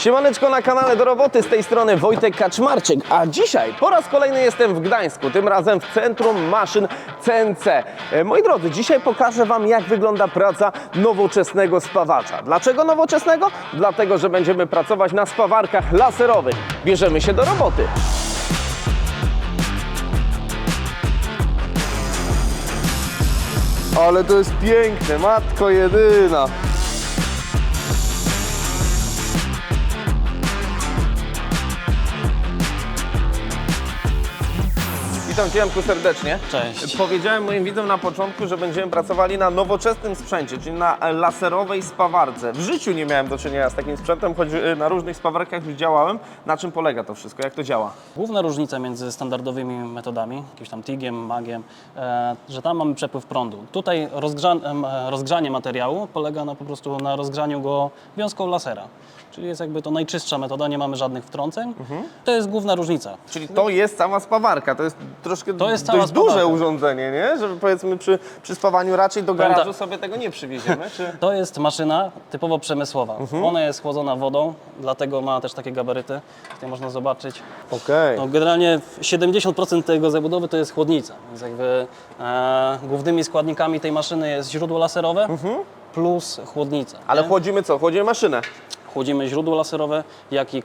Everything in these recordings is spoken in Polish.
Siemaneczko na kanale do roboty, z tej strony Wojtek Kaczmarczyk, a dzisiaj po raz kolejny jestem w Gdańsku, tym razem w Centrum Maszyn CNC. E, Moi drodzy, dzisiaj pokażę Wam jak wygląda praca nowoczesnego spawacza. Dlaczego nowoczesnego? Dlatego, że będziemy pracować na spawarkach laserowych. Bierzemy się do roboty. Ale to jest piękne, matko jedyna. Witam Cię Janku serdecznie. Cześć. Powiedziałem moim widzom na początku, że będziemy pracowali na nowoczesnym sprzęcie, czyli na laserowej spawarce. W życiu nie miałem do czynienia z takim sprzętem, choć y, na różnych spawarkach już działałem. Na czym polega to wszystko? Jak to działa? Główna różnica między standardowymi metodami, jakimś tam TIG-iem, magiem, e, że tam mamy przepływ prądu. Tutaj e, rozgrzanie materiału polega na po prostu na rozgrzaniu go wiązką lasera. Czyli jest jakby to najczystsza metoda, nie mamy żadnych wtrąceń. Mhm. To jest główna różnica. Czyli to jest cała spawarka, to jest troszkę To jest dość duże spawarka. urządzenie, nie? Że powiedzmy przy, przy spawaniu raczej do Powiem garażu tak. sobie tego nie przywieziemy, czy... To jest maszyna typowo przemysłowa. Mhm. Ona jest chłodzona wodą, dlatego ma też takie gabaryty. Tutaj można zobaczyć. Okej. No, generalnie 70% tego zabudowy to jest chłodnica, więc jakby e, głównymi składnikami tej maszyny jest źródło laserowe plus chłodnica. Mhm. Ale nie? chłodzimy co? Chłodzimy maszynę. Chłodzimy źródło laserowe, jak i e,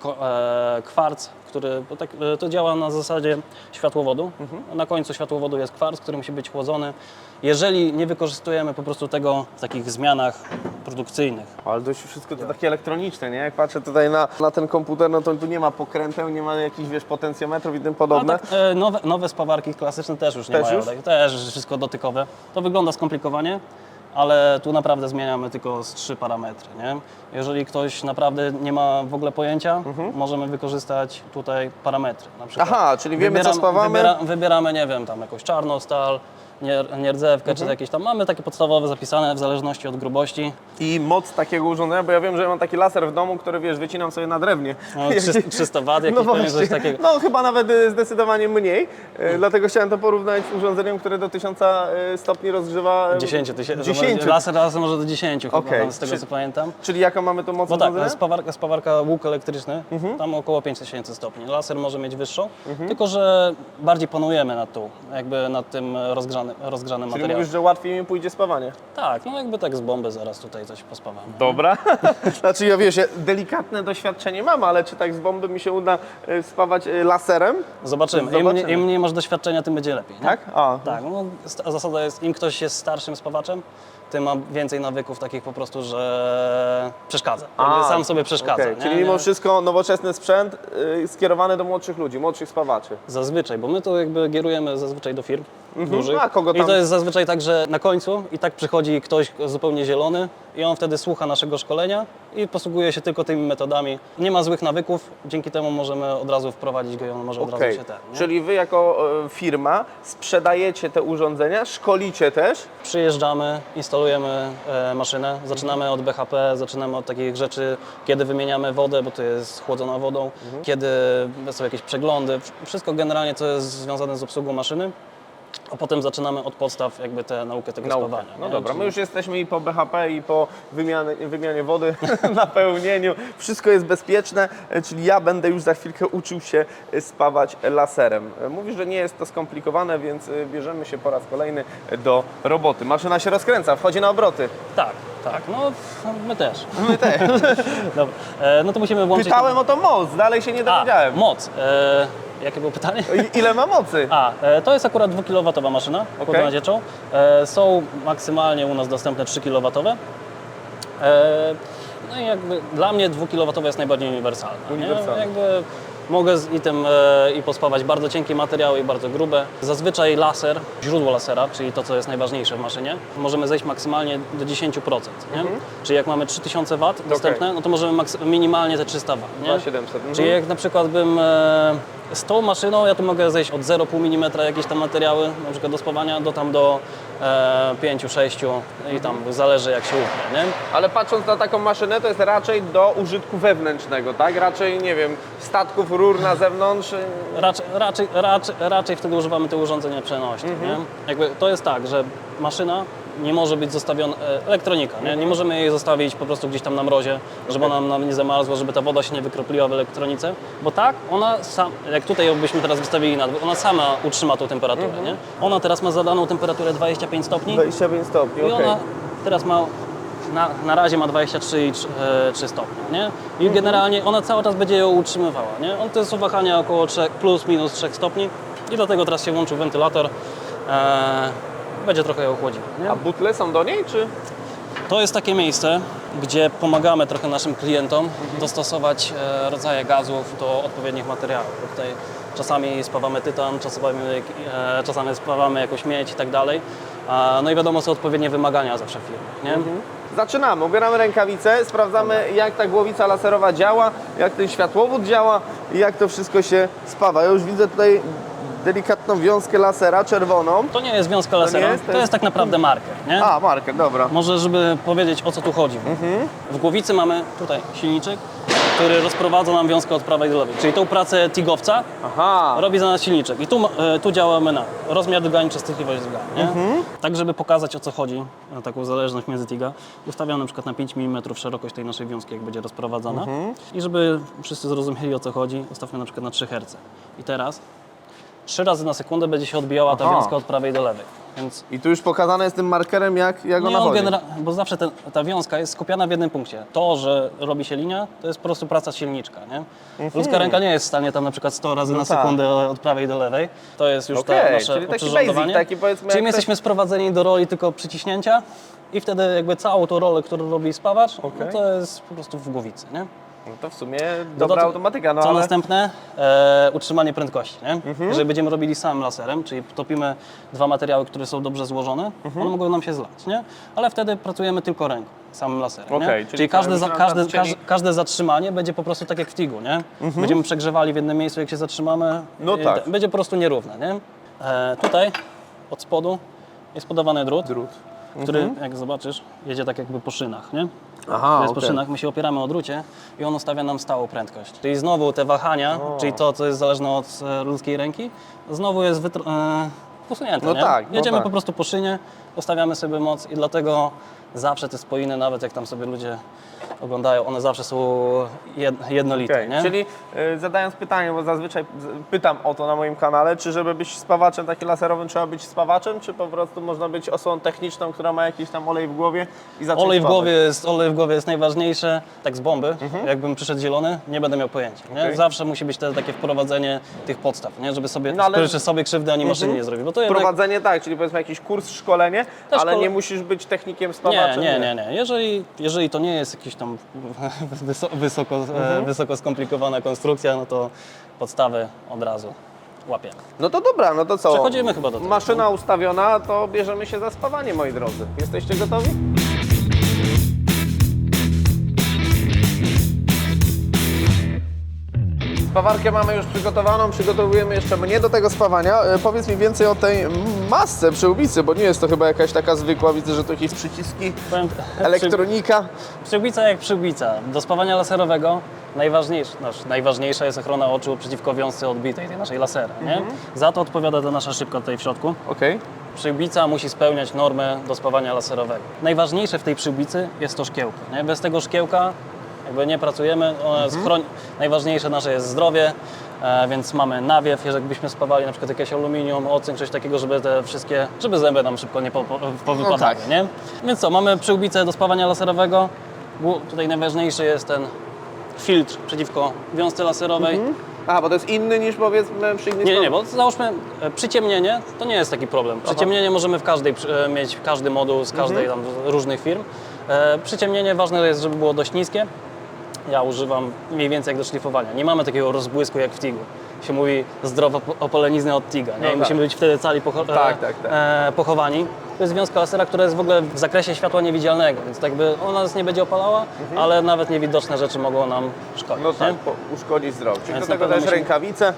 kwarc, który tak, e, to działa na zasadzie światłowodu. Mhm. Na końcu światłowodu jest kwarc, który musi być chłodzony. Jeżeli nie wykorzystujemy po prostu tego w takich zmianach produkcyjnych, Ale dość wszystko to takie elektroniczne, nie? Jak patrzę tutaj na, na ten komputer, no to tu nie ma pokręteł, nie ma jakichś, wiesz, potencjometrów i tym A podobne. tak, e, nowe, nowe spawarki klasyczne też już nie Też mają. już? Też wszystko dotykowe. To wygląda skomplikowanie, ale tu naprawdę zmieniamy tylko z trzy parametry. Nie? Jeżeli ktoś naprawdę nie ma w ogóle pojęcia, możemy wykorzystać tutaj parametry. Na przykład Mhm. Aha, czyli wiemy, co spawamy? Wybiera, wybieramy, nie wiem, tam jakąś czarną stal, nierdzewkę, Mhm. czy jakieś tam. Mamy takie podstawowe zapisane w zależności od grubości. I moc takiego urządzenia, bo ja wiem, że ja mam taki laser w domu, który, wiesz, wycinam sobie na drewnie. No, 300, 300 W, jakieś No coś takiego. no chyba nawet y, zdecydowanie mniej, y, dlatego chciałem to porównać z urządzeniem, które do 1000 y, stopni rozgrzewa... y, 10 tysięcy. 10. Laser laser może do 10 chyba, Okej. tam, z tego Czy- co pamiętam. Czyli jaką mamy tu moc No tak, spawarka, spawarka łuk elektryczny, Mhm. tam około 5000 stopni. Laser może mieć wyższą, tylko że bardziej panujemy nad tą, jakby nad tym rozgrzanym, rozgrzanym Czyli materiałem. mówisz, że łatwiej mi pójdzie spawanie. Tak, no jakby tak z bomby zaraz tutaj coś pospawamy. Dobra. znaczy ja wiesz, ja delikatne doświadczenie mam, ale czy tak z bomby mi się uda y, spawać y, laserem? Zobaczymy. Im, Zobaczymy. mniej- Im mniej masz doświadczenia, tym będzie lepiej. Nie? Tak? A, Tak, no, sta- zasada jest, im ktoś jest starszym spawaczem, tym ma więcej nawyków takich po prostu, że przeszkadza. Jakby sam sobie przeszkadza. okej. nie? Czyli mimo Nie? wszystko nowoczesny sprzęt y, skierowany do młodszych ludzi, młodszych spawaczy. Zazwyczaj, bo my to jakby kierujemy zazwyczaj do firm dużych. A kogo I tam? to jest zazwyczaj tak, że na końcu i tak przychodzi ktoś zupełnie zielony i on wtedy słucha naszego szkolenia i posługuje się tylko tymi metodami. Nie ma złych nawyków, dzięki temu możemy od razu wprowadzić go i on może od Okej. razu się ten. Nie? Czyli wy jako e, firma sprzedajecie te urządzenia, szkolicie też. Przyjeżdżamy, instalujemy e, maszynę, zaczynamy od BHP, zaczynamy od takich rzeczy, kiedy wymieniamy wodę, bo to jest chłodzona wodą, Mhm. kiedy są jakieś przeglądy, wszystko generalnie, co jest związane z obsługą maszyny. A potem zaczynamy od podstaw jakby tę naukę tego Naukę. spawania. No nie? dobra, Czyli- my już jesteśmy i po BHP, i po wymianie, wymianie wody, napełnieniu. Wszystko jest bezpieczne, e, czyli ja będę już za chwilkę uczył się e, spawać laserem. E, Mówisz, że nie jest to skomplikowane, więc e, bierzemy się po raz kolejny do roboty. Maszyna się rozkręca, wchodzi na obroty. Tak, tak, no my też. My też. Dobra. E, no to musimy włączyć... Pytałem o to moc, dalej się nie A, dowiedziałem. moc. E, jakie było pytanie? I- Ile ma mocy? A, e, to jest akurat 2 kW maszyna Okej. okay. nadzieczą. E, są maksymalnie u nas dostępne 3 kW. E, no i jakby dla mnie 2 kW jest najbardziej uniwersalna. Uniwersalna. Nie? Jakby mogę z item e, i pospawać bardzo cienkie materiały i bardzo grube. Zazwyczaj laser, źródło lasera, czyli to, co jest najważniejsze w maszynie, możemy zejść maksymalnie do 10%. Nie? Mhm. Czyli jak mamy 3000 W dostępne, no to możemy minimalnie te 300 W. Nie? 2700. Mhm. Czyli jak na przykład bym e, z tą maszyną, ja tu mogę zejść od 0,5 mm jakieś tam materiały, na przykład do spawania, do tam do e, 5-6 i tam zależy jak się upnie, nie? Ale patrząc na taką maszynę, to jest raczej do użytku wewnętrznego, tak? Raczej, nie wiem, statków, rur na zewnątrz. y, Raczej, raczej, raczej, raczej wtedy używamy te urządzenia przenośne, nie? Jakby to jest tak, że maszyna nie może być zostawiona, e, elektronika, nie? nie możemy jej zostawić po prostu gdzieś tam na mrozie, żeby ona nam nie zamarzła, żeby ta woda się nie wykropliła w elektronice, bo tak, ona sam, jak tutaj byśmy teraz wystawili na dwór, ona sama utrzyma tą temperaturę, nie? Ona teraz ma zadaną temperaturę 25 stopni 25 stopni, i ona teraz ma, na, na razie ma 23 i trz- e, 3 stopnie, nie? I generalnie ona cały czas będzie ją utrzymywała, nie? On to jest wahania około 3, plus minus 3 stopni i dlatego teraz się włączył wentylator, e, będzie trochę ją chłodziło, nie? A butle są do niej, czy? To jest takie miejsce, gdzie pomagamy trochę naszym klientom dostosować e, rodzaje gazów do odpowiednich materiałów. Bo Tutaj czasami spawamy tytan, czasami, e, czasami spawamy jakąś miedź i tak dalej. No i wiadomo, są odpowiednie wymagania zawsze w firmie. Nie? Zaczynamy, ubieramy rękawice, sprawdzamy jak ta głowica laserowa działa, jak ten światłowód działa i jak to wszystko się spawa. Ja już widzę tutaj delikatną wiązkę lasera, czerwoną. To nie jest wiązka lasera, jest? to To jest, jest- tak naprawdę marker. Nie? A, marker, dobra. Może, żeby powiedzieć o co tu chodzi. W głowicy mamy tutaj silniczek, który rozprowadza nam wiązkę od prawej do lewej. Czyli tą pracę tigowca Aha, robi za nas silniczek. I tu, e, tu działamy na rozmiar dygani, częstotliwość dygani. Nie? Tak, żeby pokazać o co chodzi, na taką zależność między tiga, ustawiam na przykład na 5 mm szerokość tej naszej wiązki, jak będzie rozprowadzana. I żeby wszyscy zrozumieli o co chodzi, ustawmy na przykład na 3 Hz. I teraz 3 razy na sekundę będzie się odbijała ta Aha. wiązka od prawej do lewej. Więc i tu już pokazane jest tym markerem jak, jak ona on chodzi. genera- bo zawsze ten, ta wiązka jest skupiona w jednym punkcie. To, że robi się linia, to jest po prostu praca silniczka, nie? Ludzka ręka nie jest w stanie tam na przykład 100 razy No na tak. sekundę od prawej do lewej. To jest już Okej, ta nasze czyli taki oprzyrządowanie. basic, taki powiedzmy Czyli jak my ktoś- jesteśmy sprowadzeni do roli tylko przyciśnięcia i wtedy jakby całą tą rolę, którą robi spawacz, Okej. no to jest po prostu w głowicy, nie? No to w sumie dobra Dodatek- automatyka, no Co ale... następne? E, utrzymanie prędkości. Nie? Mhm. Jeżeli będziemy robili samym laserem, czyli topimy dwa materiały, które są dobrze złożone, Mhm. one mogą nam się zlać, nie? ale wtedy pracujemy tylko ręką, samym laserem. Nie? czyli czyli każde, za, każde, każde, zatrzymanie będzie po prostu tak jak w TIG-u. Nie? Mhm. Będziemy przegrzewali w jednym miejscu, jak się zatrzymamy, No tak. będzie po prostu nierówne. Nie? E, tutaj od spodu jest podawany drut, Drut. który, jak zobaczysz, jedzie tak jakby po szynach. Nie? Aha, To jest po okej. szynach, my się opieramy o drucie i on ustawia nam stałą prędkość. Czyli znowu te wahania, czyli to, co jest zależne od e, ludzkiej ręki, znowu jest wytr- e, usunięte. No nie? tak, no Jedziemy tak. po prostu po szynie, ustawiamy sobie moc i dlatego zawsze te spoiny, nawet jak tam sobie ludzie oglądają, one zawsze są jed- jednolite. Okej, Nie? Czyli y, zadając pytanie, bo zazwyczaj z- pytam o to na moim kanale, czy żeby być spawaczem takim laserowym trzeba być spawaczem, czy po prostu można być osobą techniczną, która ma jakiś tam olej w głowie i zacząć Olej w, spawać? głowie jest, olej w głowie jest najważniejsze, tak z bomby. Jakbym przyszedł zielony, nie będę miał pojęcia. Nie? Mhm. Okej. Zawsze musi być te, takie wprowadzenie tych podstaw, nie? żeby sobie, No ale- sobie krzywdy ani maszyny nie zrobić. Bo to jednak... Prowadzenie tak, czyli powiedzmy jakiś kurs, szkolenie, ale szkole- nie musisz być technikiem Nie, spawaczem. nie, nie, nie. Jeżeli, jeżeli to nie jest jakaś tam wyso, wysoko, Mhm. e, wysoko skomplikowana konstrukcja, no to podstawy od razu łapiemy. No to dobra, no to co? Przechodzimy chyba do tego. Maszyna ustawiona, to bierzemy się za spawanie, moi drodzy. Jesteście gotowi? Spawarkę mamy już przygotowaną, przygotowujemy jeszcze mnie do tego spawania. E, Powiedz mi więcej o tej masce przyłbicy, bo nie jest to chyba jakaś taka zwykła, widzę, że tu jakieś przyciski, Powiem, elektronika. Przyłbica jak przyłbica. Do spawania laserowego najważniejsza, znaczy, najważniejsza jest ochrona oczu przeciwko wiązce odbitej, tej naszej lasera. Nie? Mhm. Za to odpowiada ta nasza szybka tutaj w środku. Okej. Przyłbica musi spełniać normę do spawania laserowego. Najważniejsze w tej przyłbicy jest to szkiełko. Nie? Bez tego szkiełka jakby nie pracujemy. Chroń... Najważniejsze nasze jest zdrowie, e, więc mamy nawiew, jeżeli byśmy spawali na przykład jakieś aluminium, ocyn, coś takiego, żeby te wszystkie, żeby zęby nam szybko nie po, po, powypadały, tak. nie? Więc co, mamy przyłbicę do spawania laserowego. Tutaj najważniejszy jest ten filtr przeciwko wiązce laserowej. A, bo to jest inny niż powiedzmy przy innych Nie, nie, nie, bo załóżmy e, przyciemnienie to nie jest taki problem. Przyciemnienie możemy w każdej e, mieć, każdy moduł z każdej tam różnych firm. E, Przyciemnienie ważne jest, żeby było dość niskie. Ja używam mniej więcej jak do szlifowania. Nie mamy takiego rozbłysku jak w TIG-u. Się mówi zdrowa po- opoleniznę od TIGa, nie? No tak. musimy być wtedy cali pocho- Tak, tak, tak. E, pochowani. To jest wiązka lasera, która jest w ogóle w zakresie światła niewidzialnego, więc tak by ona nas nie będzie opalała, ale nawet niewidoczne rzeczy mogą nam szkodzić. Mhm. No tak, uszkodzić zdrowie. Czyli do tego też musimy- rękawice.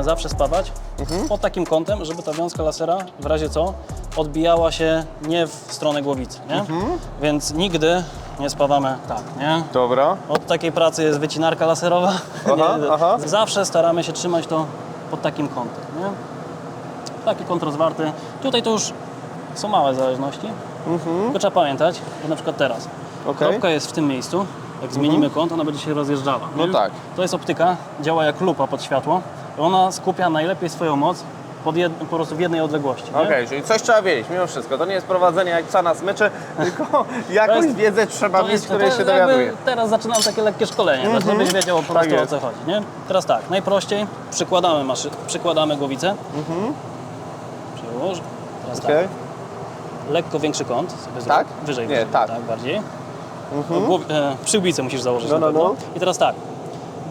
Zawsze spawać Mhm. pod takim kątem, żeby ta wiązka lasera w razie co odbijała się nie w stronę głowicy, nie? Mhm. Więc nigdy nie spawamy tak, nie? Dobra. Od takiej pracy jest wycinarka laserowa. Aha, Nie, aha. Zawsze staramy się trzymać to pod takim kątem. Nie? Taki kąt rozwarty. Tutaj to już są małe zależności. Tylko trzeba pamiętać, że na przykład teraz Mhm. Okej. kropka jest w tym miejscu. Jak zmienimy kąt, ona będzie się rozjeżdżała. No nie? tak. To jest optyka, działa jak lupa pod światło. Ona skupia najlepiej swoją moc pod jed, po prostu w jednej odległości. Okej, czyli coś trzeba wiedzieć mimo wszystko. To nie jest prowadzenie jak psa na smyczy, tylko jakąś jest- wiedzę trzeba mieć, jest- której się dowiaduje. Teraz zaczynam takie lekkie szkolenie, mm żebyś wiedział po prostu o jest. co chodzi. Nie? Teraz tak, najprościej przykładamy, maszy, przykładamy głowicę. Przyłóż. Teraz Okej. tak, lekko większy kąt sobie zrób. Tak? Wyżej, Nie, wyżej. tak. tak bardziej. Głow, e, przyłbicę musisz założyć No, na no, no. I teraz tak,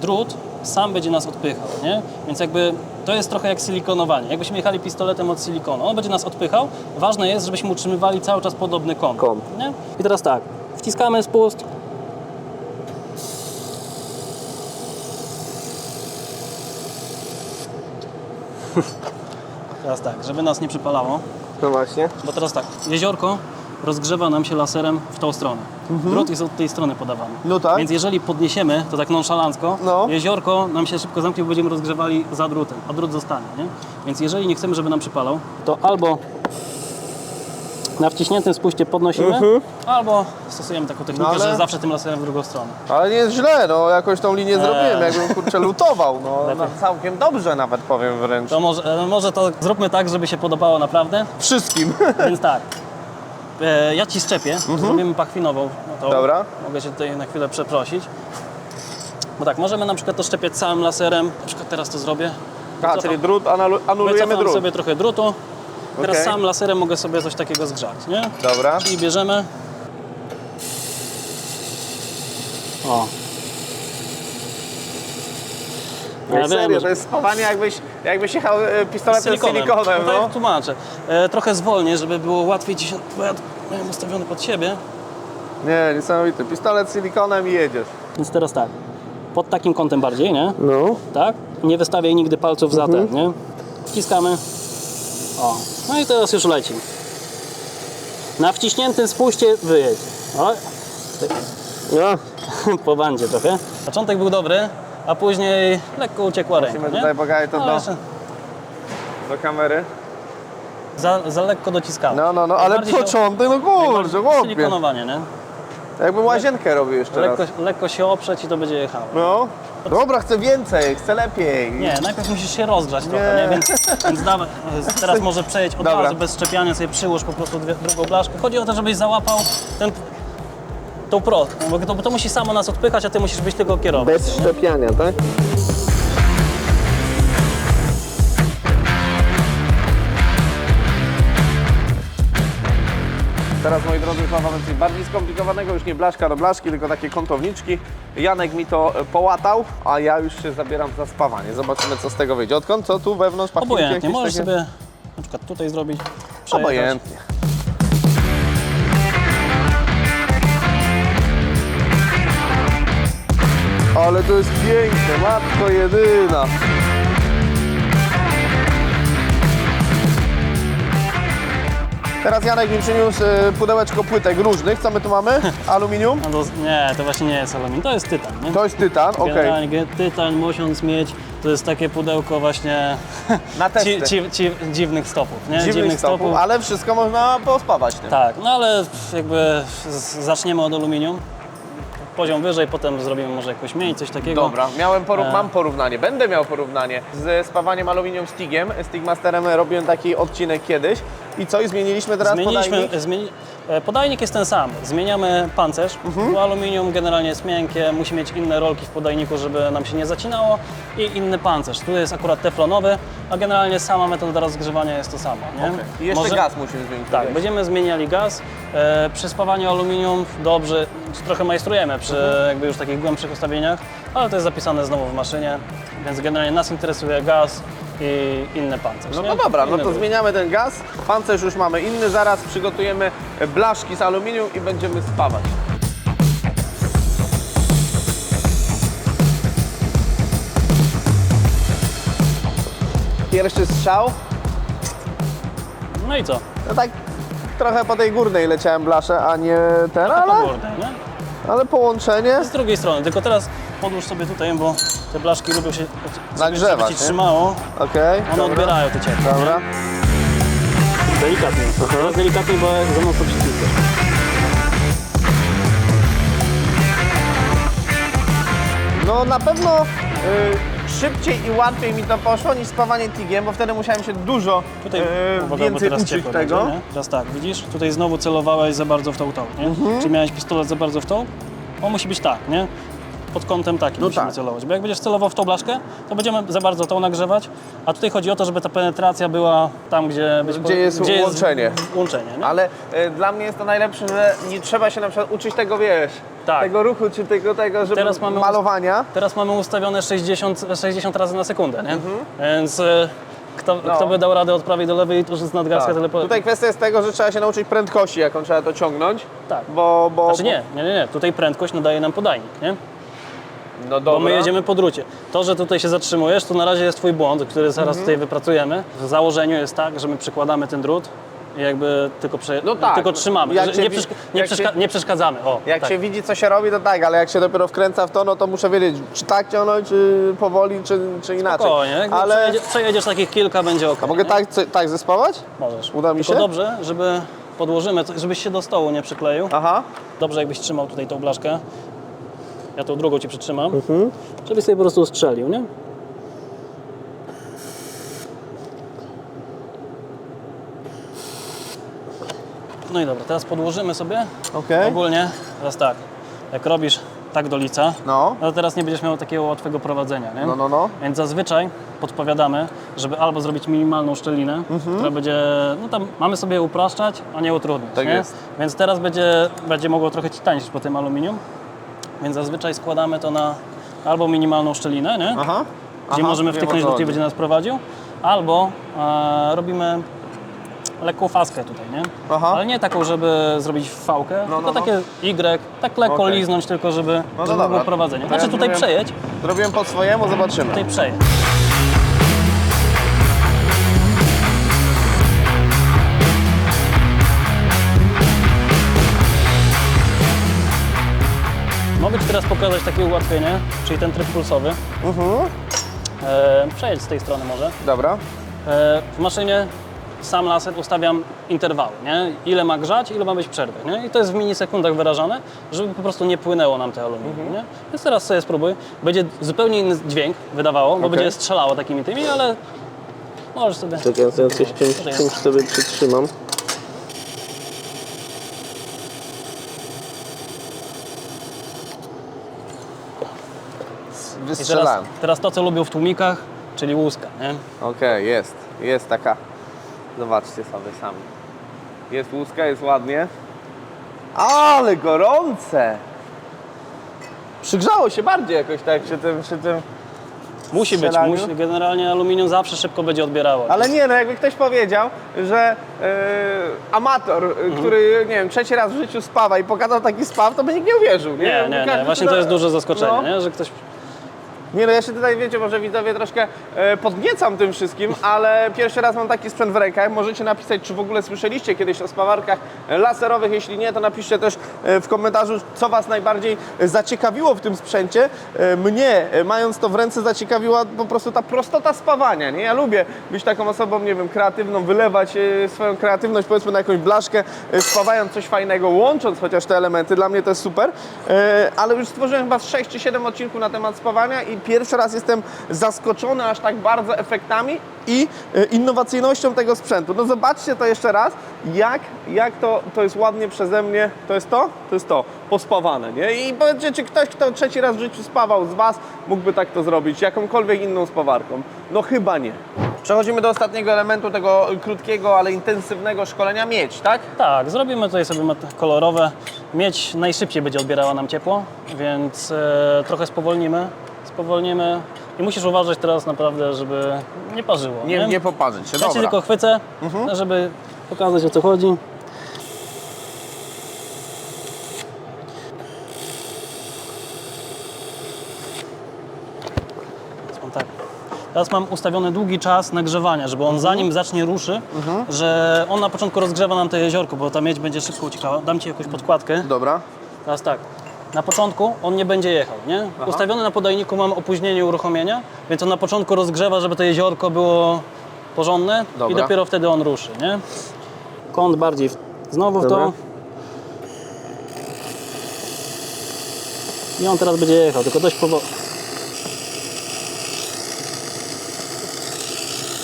drut sam będzie nas odpychał, nie? Więc jakby to jest trochę jak silikonowanie. Jakbyśmy jechali pistoletem od silikonu, on będzie nas odpychał. Ważne jest, żebyśmy utrzymywali cały czas podobny kąt. Kąt. Nie? I teraz tak, wciskamy spust. Teraz tak, żeby nas nie przypalało, No właśnie. bo teraz tak, jeziorko rozgrzewa nam się laserem w tą stronę. Drut jest od tej strony podawany. Mhm. No tak. Więc jeżeli podniesiemy to tak nonszalancko, No. jeziorko nam się szybko zamknie, bo będziemy rozgrzewali za drutem, a drut zostanie. Nie? Więc jeżeli nie chcemy, żeby nam przypalał, to albo na wciśniętym spuście podnosimy, albo stosujemy taką technikę, Mhm. No ale- że zawsze tym laserem w drugą stronę. Ale nie jest źle, no jakoś tą linię zrobiłem, jakbym kurczę lutował, no, no całkiem dobrze nawet powiem wręcz. To może, może to zróbmy tak, żeby się podobało naprawdę. Wszystkim. Więc tak, e, ja Ci szczepię, zrobimy pachwinową. No Mhm. Dobra. Mogę Cię tutaj na chwilę przeprosić. Bo tak, możemy na przykład to szczepiać całym laserem. Na przykład teraz to zrobię. A, Wycofam- czyli drut, anulu- anulujemy drut. sobie trochę drutu. Teraz Okej. sam laserem mogę sobie coś takiego zgrzać, nie? Dobra. Czyli bierzemy. O. Ja Ja serio, że- to jest spawanie jakbyś, jakbyś jechał e, pistoletem z silikonem, no. no. tłumaczę. E, trochę zwolnię, żeby było łatwiej ci się... Bo ja miałem ustawiony pod siebie. Nie, niesamowity. Pistolet z silikonem i jedziesz. Więc teraz tak. Pod takim kątem bardziej, nie? No. Tak? Nie wystawiaj nigdy palców za ten, nie? Wciskamy. O. No i teraz już leci. Na wciśniętym spuście wyjedź. Oj. No. po bandzie trochę. Początek był dobry, a później lekko uciekła ręka, Musimy nie? tutaj pokazać to No, do, jeszcze do kamery. za, za lekko dociskamy. No, no, no, ale Najbardziej początek, no kurczę, najbardziej chłopie. Silikonowanie, nie? Jakbym łazienkę robił jeszcze Lekko, raz. lekko się oprzeć i to będzie jechało. No. Dobra, chcę więcej, chcę lepiej. Nie, najpierw musisz się rozgrzać trochę, nie? Więc, więc dawaj, teraz może przejdź od Dobra. razu bez szczepiania, sobie przyłóż po prostu dwie, drugą blaszkę. Chodzi o to, żebyś załapał ten, tą pro, bo to, bo to musi samo nas odpychać, a ty musisz być tylko kierować. Bez szczepiania, tak? Teraz, moi drodzy, mamy coś bardziej skomplikowanego, już nie blaszka do blaszki, tylko takie kątowniczki. Janek mi to e, połatał, a ja już się zabieram za spawanie. Zobaczymy, co z tego wyjdzie. Odkąd? Co tu wewnątrz? pachnienki Obojętnie, jakieś możesz takie? sobie na przykład tutaj zrobić, przejechać. Obojętnie. Ale to jest piękne, matko jedyna. Teraz Janek mi przyniósł e, pudełeczko płytek różnych. Co my tu mamy? Aluminium? No to, nie, to właśnie nie jest aluminium, to jest tytan, nie? To jest tytan, okej. Generalnie tytan, mosiąc mieć, to jest takie pudełko właśnie Na testy. ci, ci, ci, dziwnych stopów, nie? Dziwnych stopów, ale wszystko można pospawać tym. Tak, no ale jakby z- zaczniemy od aluminium. Poziom wyżej, potem zrobimy może jakąś mniej, coś takiego. Dobra, miałem poró- E. mam porównanie, będę miał porównanie z spawaniem aluminium Stigiem. Stigmasterem robiłem taki odcinek kiedyś. I co? I zmieniliśmy teraz Zmieniliśmy, podajnik? zmieni, podajnik jest ten sam. Zmieniamy pancerz, Mhm. bo aluminium generalnie jest miękkie, musi mieć inne rolki w podajniku, żeby nam się nie zacinało i inny pancerz. Tu jest akurat teflonowy, a generalnie sama metoda rozgrzewania jest to samo. Nie? I jeszcze Może- gaz musimy zmienić. Tak, będziemy zmieniali gaz. E, przy spawaniu aluminium dobrze, trochę majstrujemy przy Mhm. jakby już takich głębszych ustawieniach, ale to jest zapisane znowu w maszynie, więc generalnie nas interesuje gaz i inny pancerz. No, nie? no dobra, no Inny to zmieniamy ten gaz. Pancerz już mamy inny, zaraz przygotujemy blaszki z aluminium i będziemy spawać. Pierwszy strzał. No i co? No tak trochę po tej górnej leciałem blaszę, a nie ten, ale... po górnej, nie? Ale połączenie? Z drugiej strony, tylko teraz podłóż sobie tutaj, bo te blaszki lubią się Nagrzewać, żeby nie? trzymało. Okej. One odbierają te ciepło. Dobra. Delikatniej. Teraz delikatniej, bo jak za mocno przyciskasz. No na pewno y, szybciej i łatwiej mi to poszło niż spawanie tigiem, bo wtedy musiałem się dużo Tutaj y, uwaga, bo więcej teraz uczyć ciepło tego. Będzie, nie? Teraz tak, widzisz? Tutaj znowu celowałeś za bardzo w tą tą, nie? Mhm. Czy miałeś pistolet za bardzo w tą? On musi być tak, nie? Pod kątem takim No musimy tak. celować. Bo jak będziesz celował w tą blaszkę, to będziemy za bardzo tą nagrzewać, a tutaj chodzi o to, żeby ta penetracja była tam, gdzie, być Gdzie jest łączenie. łączenie nie? Ale y, dla mnie jest to najlepsze, że nie trzeba się na przykład uczyć tego, wiesz, Tak. tego ruchu, czy tego, tego żeby Teraz mamy- malowania. Teraz mamy ustawione 60, 60 razy na sekundę, nie? Więc e, kto, Mhm. No. kto by dał radę od prawej do lewej, to już jest nadgarstka Tak. telepo... Tutaj kwestia jest tego, że trzeba się nauczyć prędkości, jaką trzeba to ciągnąć. Tak. Bo, bo, Znaczy nie, nie, nie, nie. Tutaj prędkość nadaje nam podajnik, nie? No dobra. Bo my jedziemy po drucie. To, że tutaj się zatrzymujesz, to na razie jest twój błąd, który zaraz Mhm. tutaj wypracujemy. W założeniu jest tak, że my przykładamy ten drut i jakby tylko, prze... No tak. tylko trzymamy. Nie, przeszk- nie, się- nie przeszkadzamy. O, Jak tak. się widzi, co się robi, to tak, ale jak się dopiero wkręca w to, no to muszę wiedzieć, czy tak ciągnąć, czy powoli, czy, czy inaczej. Spokojnie, ale przejedzie, przejedziesz takich kilka, będzie ok. A mogę tak, tak zespawać? Możesz. Uda mi Tylko się? dobrze, żeby podłożymy, żebyś się do stołu nie przykleił. Aha. Dobrze, jakbyś trzymał tutaj tą blaszkę. Ja tą drugą ci przytrzymam. Mhm. Żebyś sobie po prostu strzelił, nie? No i dobra, teraz podłożymy sobie. Okej. Ogólnie, teraz tak, jak robisz tak do lica, No. no to teraz nie będziesz miał takiego łatwego prowadzenia, nie? No, no, no. Więc zazwyczaj podpowiadamy, żeby albo zrobić minimalną szczelinę, która będzie, no tam mamy sobie upraszczać, a nie utrudniać, Tak nie? jest. Więc teraz będzie, będzie mogło trochę ci tańczyć po tym aluminium, więc zazwyczaj składamy to na albo minimalną szczelinę, nie? Aha. Gdzie Aha, możemy wiem, wtyknąć o co do której chodzi. będzie nas prowadził, albo e, robimy lekką faskę tutaj, nie? Aha. Ale nie taką, żeby zrobić fałkę, No, tylko no, no. takie Y, tak lekko Okej. liznąć tylko, żeby, No żeby dobra. było prowadzenie. To Znaczy tutaj zrobiłem- przejedź, Zrobiłem po swojemu, zobaczymy. tutaj przejedź. Mogę Ci teraz pokazać takie ułatwienie, czyli ten tryb pulsowy. Mhm. E, przejedź z tej strony może. Dobra. E, w maszynie sam laser ustawiam interwały, nie? ile ma grzać, ile ma być przerwy. Nie? I to jest w milisekundach wyrażane, żeby po prostu nie płynęło nam te aluminium. Mhm. Nie? Więc teraz sobie spróbuj. Będzie zupełnie inny dźwięk wydawało, bo Okej. będzie strzelało takimi tymi, ale możesz sobie... Tak, ja coś czymś, czymś sobie przytrzymam. I teraz, teraz to, co lubią w tłumikach, czyli łuska. Nie? Okej, jest. Jest taka. Zobaczcie sobie sami. Jest łuska, jest ładnie. Ale gorące! Przygrzało się bardziej jakoś tak przy tym, przy tym. Musi być, strzelaniu. musi, generalnie aluminium zawsze szybko będzie odbierało. Ale nie, no jakby ktoś powiedział, że yy, amator, yy, Mhm. który, nie wiem, trzeci raz w życiu spawa i pokazał taki spaw, to by nikt nie uwierzył. Nie, Nie, nie, nie. każdy Właśnie to jest duże zaskoczenie, No. nie? że ktoś Nie no, ja się tutaj, wiecie, może widzowie troszkę e, podniecam tym wszystkim, ale pierwszy raz mam taki sprzęt w rękach. Możecie napisać, czy w ogóle słyszeliście kiedyś o spawarkach e, laserowych. Jeśli nie, to napiszcie też e, w komentarzu, co Was najbardziej e, zaciekawiło w tym sprzęcie. Mnie, mając to w ręce, zaciekawiła po prostu ta prostota spawania. Nie? Ja lubię być taką osobą, nie wiem, kreatywną, wylewać swoją kreatywność, powiedzmy, na jakąś blaszkę, spawając coś fajnego, łącząc chociaż te elementy. Dla mnie to jest super. Ale już stworzyłem chyba z 6 czy 7 odcinków na temat spawania i pierwszy raz jestem zaskoczony aż tak bardzo efektami i e, innowacyjnością tego sprzętu. No zobaczcie to jeszcze raz, jak, jak to, to jest ładnie przeze mnie, to jest to? To jest to, pospawane, nie? I powiedzcie, czy ktoś, kto trzeci raz w życiu spawał z Was, mógłby tak to zrobić, jakąkolwiek inną spawarką? No chyba nie. Przechodzimy do ostatniego elementu tego krótkiego, ale intensywnego szkolenia miedź, tak? Tak, zrobimy tutaj sobie kolorowe. Miedź najszybciej będzie odbierała nam ciepło, więc e, trochę spowolnimy. Spowolnimy i musisz uważać teraz naprawdę, żeby nie parzyło. Nie, nie poparzyć się, Ja ci dobra. tylko chwycę, żeby pokazać o co chodzi. Teraz mam tak. Teraz mam ustawiony długi czas nagrzewania, żeby on zanim zacznie ruszy, że on na początku rozgrzewa nam to jeziorko, bo ta miedź będzie szybko uciekała. Dam Ci jakąś podkładkę. Dobra. Teraz tak. Na początku on nie będzie jechał, nie? Ustawiony na podajniku mam opóźnienie uruchomienia, więc on na początku rozgrzewa, żeby to jeziorko było porządne i Dobra. dopiero wtedy on ruszy, nie? Kąt bardziej w, znowu w to. I on teraz będzie jechał, tylko dość powoli.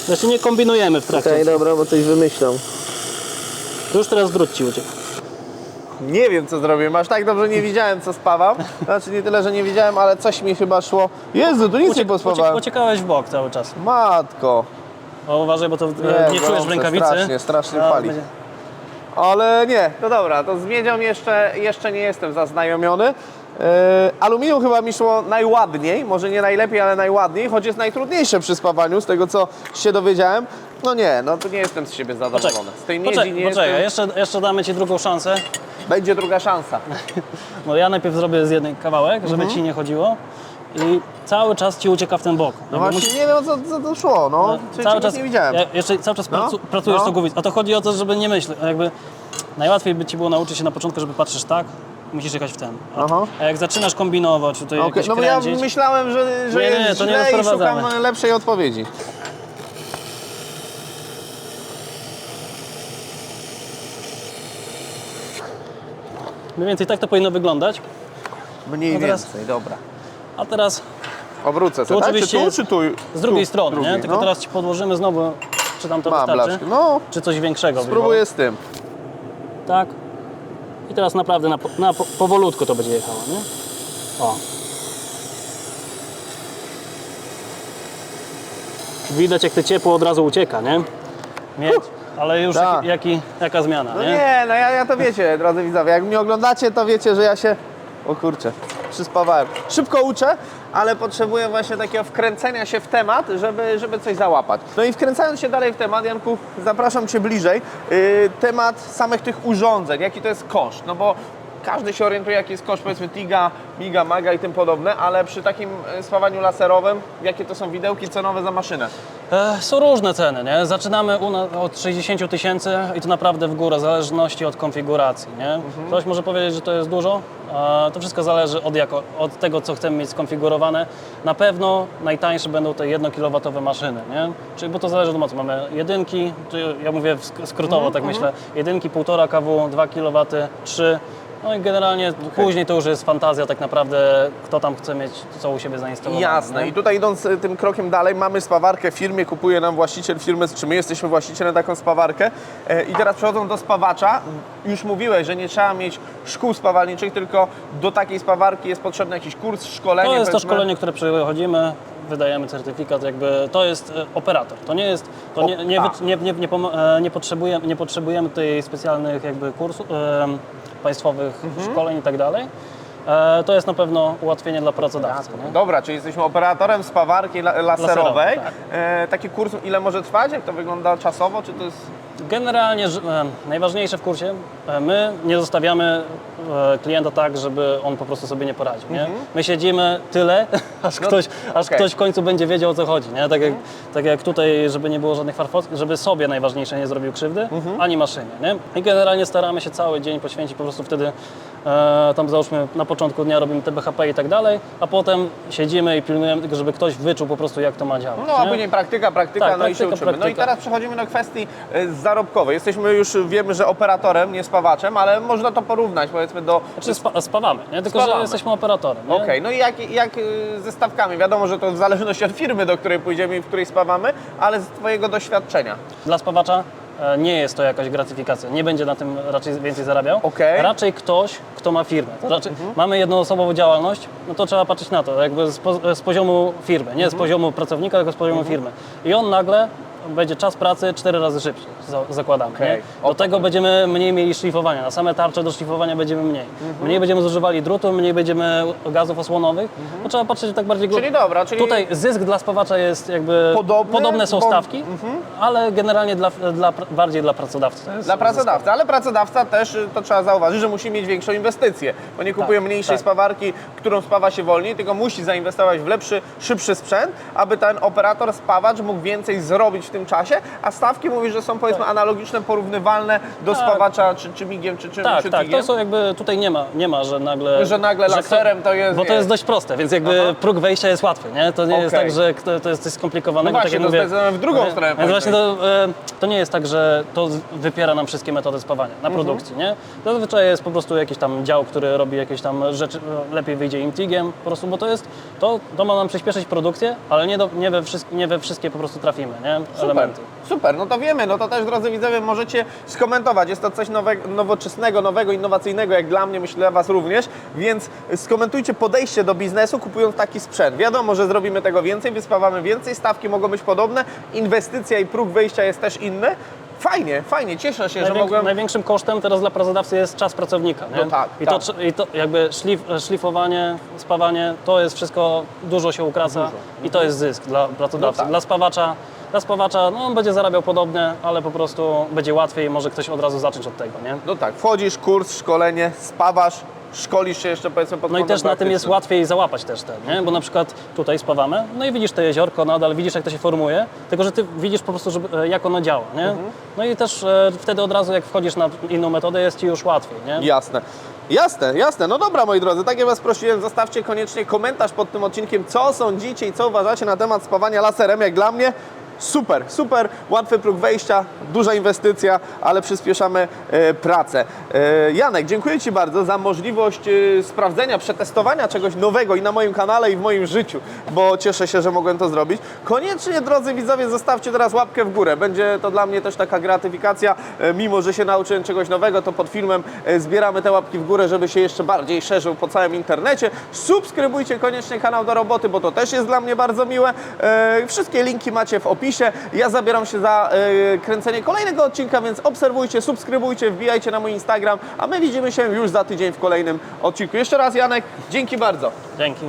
Znaczy nie kombinujemy w trakcie. dobra, bo coś wymyślam. Już teraz ci uciekł. Nie wiem, co zrobiłem. Aż tak dobrze nie widziałem, co spawał. Znaczy nie tyle, że nie widziałem, ale coś mi chyba szło. Jezu, tu nic nie Uciek, pospawałem. uciekałeś w bok cały czas. Matko. O, uważaj, bo to e, Nie, nie, czujesz w rękawicy. strasznie, strasznie A, pali. będzie- Ale nie, no dobra, to z miedzią jeszcze, jeszcze nie jestem zaznajomiony. Yy, aluminium chyba mi szło najładniej, może nie najlepiej, ale najładniej, choć jest najtrudniejsze przy spawaniu, z tego co się dowiedziałem. No nie, no to nie jestem z siebie zadowolony. Z tej miedzi poczekaj, nie poczekaj jestem... jeszcze, jeszcze damy Ci drugą szansę. Będzie druga szansa. No ja najpierw zrobię z jednej kawałek, żeby Mhm. Ci nie chodziło i cały czas Ci ucieka w ten bok. No Jakby właśnie nie wiem o co, co to szło, no. No, Czy, cały czas, nie widziałem. Ja, jeszcze cały czas No, pracu, pracujesz no. tą głowicą. A to chodzi o to, żeby nie myśleć. Jakby najłatwiej by ci było nauczyć się na początku, żeby patrzysz tak, musisz jechać w ten. A, Aha. a jak zaczynasz kombinować, tutaj Okej, jakieś no bo ja kręcić, myślałem, że, że Nie, nie, jest to nie źle i rozprowadzamy. szukam lepszej odpowiedzi. Mniej więcej tak to powinno wyglądać. Mniej teraz- więcej, dobra. A teraz Obrócę Tu sobie, tak? Czy oczywiście tu, czy tu? z drugiej tu, strony, drugiej, nie? Tylko no. teraz Ci podłożymy znowu, czy tam to Mam wystarczy, blaszkę. No, czy coś większego. spróbuję z tym. Tak. I teraz naprawdę na, na, po- powolutku to będzie jechało, nie? O. Widać jak to ciepło od razu ucieka, nie? Mieć, ale już Tak. jaki, jaki, jaka zmiana, No nie? nie, no ja, ja to wiecie, drodzy widzowie, jak mnie oglądacie, to wiecie, że ja się... O kurczę, przyspawałem. Szybko uczę, ale potrzebuję właśnie takiego wkręcenia się w temat, żeby, żeby coś załapać. No i wkręcając się dalej w temat, Janku, zapraszam Cię bliżej. Yy, temat samych tych urządzeń, jaki to jest koszt, no bo każdy się orientuje, jaki jest koszt, powiedzmy Tiga, Miga, Maga i tym podobne, ale przy takim y, spawaniu laserowym, jakie to są widełki cenowe za maszynę? E, Są różne ceny, nie? Zaczynamy od 60 tysięcy i to naprawdę w górę, w zależności od konfiguracji, nie? Ktoś może powiedzieć, że to jest dużo, e, to wszystko zależy od, jako, od tego, co chcemy mieć skonfigurowane. Na pewno najtańsze będą te 1 kW maszyny, nie? Czyli, bo to zależy od mocy. Mamy jedynki, ja mówię skrótowo, tak myślę, jedynki 1,5 kW, 2 kW, 3 no i generalnie później to już jest fantazja tak naprawdę, kto tam chce mieć co u siebie zainstalowane. Jasne. nie? I tutaj idąc y, tym krokiem dalej, mamy spawarkę w firmie, kupuje nam właściciel firmy, czy my jesteśmy właścicielem taką spawarkę. E, I teraz przechodząc do spawacza, już mówiłeś, że nie trzeba mieć szkół spawalniczych, tylko do takiej spawarki jest potrzebny jakiś kurs, szkolenie. To jest to szkolenie, które przechodzimy, wydajemy certyfikat, jakby to jest e, operator. To nie jest, to nie, nie, nie, nie, nie, e, nie, potrzebujemy, nie potrzebujemy tutaj specjalnych jakby kursów, em, państwowych Mhm. szkoleń i tak dalej. E, To jest na pewno ułatwienie dla pracodawcy. Nie? Dobra, czyli jesteśmy operatorem spawarki la- laserowej. Laserowej, tak. e, taki kurs ile może trwać? Jak to wygląda czasowo? Czy to jest... Generalnie e, najważniejsze w kursie, e, my nie zostawiamy e, klienta tak, żeby on po prostu sobie nie poradził. Nie? My siedzimy tyle, aż, ktoś, aż Mhm. No, okej. ktoś w końcu będzie wiedział o co chodzi. Nie? Tak, jak, tak jak tutaj, żeby nie było żadnych farfocków, żeby sobie najważniejsze nie zrobił krzywdy, Mhm. ani maszynie. Nie? I generalnie staramy się cały dzień poświęcić po prostu wtedy, tam załóżmy na początku dnia robimy te BHP i tak dalej, a potem siedzimy i pilnujemy tylko, żeby ktoś wyczuł po prostu jak to ma działać. No a nie? później praktyka, praktyka, Tak, no i się praktyka, uczymy. No i praktyka. teraz przechodzimy do kwestii e, zarobkowej. Jesteśmy już, wiemy, że operatorem, nie spawaczem, ale można to porównać powiedzmy do... Znaczy spa, spawamy, nie? tylko Spawamy. że jesteśmy operatorem. Okej, no i jak, jak y, ze stawkami? Wiadomo, że to w zależności od firmy, do której pójdziemy i w której spawamy, ale z Twojego doświadczenia. Dla spawacza e, nie jest to jakaś gratyfikacja, nie będzie na tym raczej więcej zarabiał. Okej. Mhm. Raczej ktoś, kto ma firmę. To raczej Mamy jednoosobową działalność, no to trzeba patrzeć na to, jakby z, po, z poziomu firmy, nie Mhm. z poziomu pracownika, tylko z poziomu firmy. I on nagle będzie czas pracy cztery razy za- zakładamy. Okej. Nie? Do tego będziemy mniej mieli szlifowania. Na same tarcze do szlifowania będziemy mniej. Mhm. Mniej będziemy zużywali drutu, mniej będziemy gazów osłonowych. No, trzeba patrzeć tak bardziej Mhm. Czyli dobra, czyli- Tutaj zysk dla spawacza jest jakby Podobny, podobne są bo- Mhm. stawki, ale generalnie dla, dla, bardziej dla pracodawcy. Dla pracodawcy, ale pracodawca też, y, to trzeba zauważyć, że musi mieć większą inwestycję, bo nie kupuje mniejszej tak. spawarki, którą spawa się wolniej, tylko musi zainwestować w lepszy, szybszy sprzęt, aby ten operator spawacz mógł więcej zrobić w tym czasie, a stawki mówisz, że są powiedzmy analogiczne, porównywalne do Tak. spawacza czy, czy migiem, czy czym, Tak, tak, to są jakby, tutaj nie ma, nie ma, że nagle... Że nagle laserem to jest, Bo to jest dość proste, więc jakby Aha. próg wejścia jest łatwy, nie? To nie jest Okej. tak, że kto- to jest coś skomplikowanego. No tak właśnie, jak to mówię. w drugą Nie? stronę Więc właśnie to, e, to nie jest tak, że to wypiera nam wszystkie metody spawania na Mhm. produkcji, nie? Zazwyczaj jest po prostu jakiś tam dział, który robi jakieś tam rzeczy, e, lepiej wyjdzie im tigiem, po prostu, bo to jest, to, to ma nam przyspieszyć produkcję, ale nie, do, nie, we, wszystkie, nie we wszystkie po prostu trafimy, nie? Super, Elementy. super, no to wiemy, no to też drodzy widzowie możecie skomentować. Jest to coś nowego, nowoczesnego, nowego, innowacyjnego, jak dla mnie, myślę dla Was również, więc skomentujcie podejście do biznesu kupując taki sprzęt. Wiadomo, że zrobimy tego więcej, wyspawamy więcej, stawki mogą być podobne, inwestycja i próg wyjścia jest też inny. Fajnie, fajnie, cieszę się, że Najwięk, mogłem... Największym kosztem teraz dla pracodawcy jest czas pracownika. Nie? No tak, I, tak. To, I to jakby szlif, szlifowanie, spawanie, to jest wszystko, dużo się ukraca i to jest zysk dla pracodawcy. No tak. Dla spawacza, dla spawacza no, on będzie zarabiał podobnie, ale po prostu będzie łatwiej, może ktoś od razu zacząć od tego. Nie? No tak, wchodzisz, kurs, szkolenie, spawasz, szkolisz się jeszcze powiedzmy pod No i też na tym jest łatwiej załapać też ten, nie? Bo na przykład tutaj spawamy, no i widzisz to jeziorko nadal, widzisz jak to się formuje, tylko że ty widzisz po prostu, żeby, e, jak ono działa, nie? Mhm. No i też e, wtedy od razu jak wchodzisz na inną metodę jest ci już łatwiej, nie? Jasne. Jasne, jasne. No dobra, moi drodzy, tak jak Was prosiłem, zostawcie koniecznie komentarz pod tym odcinkiem, co sądzicie i co uważacie na temat spawania laserem. Jak dla mnie, super, super, łatwy próg wejścia, duża inwestycja, ale przyspieszamy e, pracę. E, Janek, dziękuję Ci bardzo za możliwość e, sprawdzenia, przetestowania czegoś nowego i na moim kanale, i w moim życiu, bo cieszę się, że mogłem to zrobić. Koniecznie, drodzy widzowie, zostawcie teraz łapkę w górę. Będzie to dla mnie też taka gratyfikacja, mimo że się nauczyłem czegoś nowego, to pod filmem zbieramy te łapki w górę, żeby się jeszcze bardziej szerzył po całym internecie. Subskrybujcie koniecznie kanał do roboty, bo to też jest dla mnie bardzo miłe. Wszystkie linki macie w opisie. Ja zabieram się za e, kręcenie kolejnego odcinka, więc obserwujcie, subskrybujcie, wbijajcie na mój Instagram, a my widzimy się już za tydzień w kolejnym odcinku. Jeszcze raz Janek, dzięki bardzo. Dzięki.